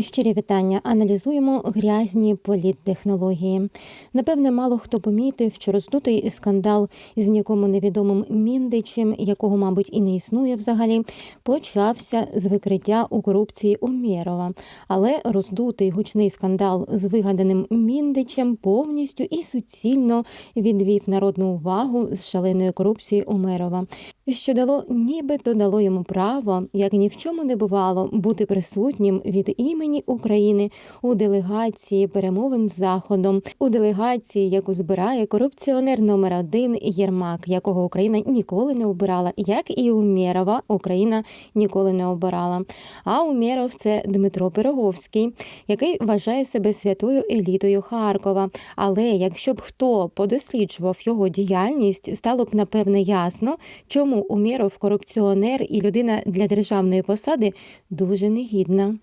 Щирі вітання. Аналізуємо грязні політтехнології. Напевне, мало хто помітив, що роздутий скандал з нікому невідомим міндичем, якого, мабуть, і не існує взагалі, почався з викриття у корупції Умєрова. Але роздутий гучний скандал з вигаданим міндичем повністю і суцільно відвів народну увагу з шаленої корупції Умерова, що дало нібито дало йому право, як ні в чому не бувало, бути присутнім від імені України у делегації перемовин з заходом, у делегації, яку збирає корупціонер номер один Єрмак, якого Україна ніколи не обирала, як і Умєрова Україна ніколи не обирала. А Умєров – це Дмитро Пироговський, який вважає себе святою елітою Харкова. Але якщо б хто подосліджував його діяльність, стало б напевне ясно, чому Умєров корупціонер і людина для державної посади дуже негідна.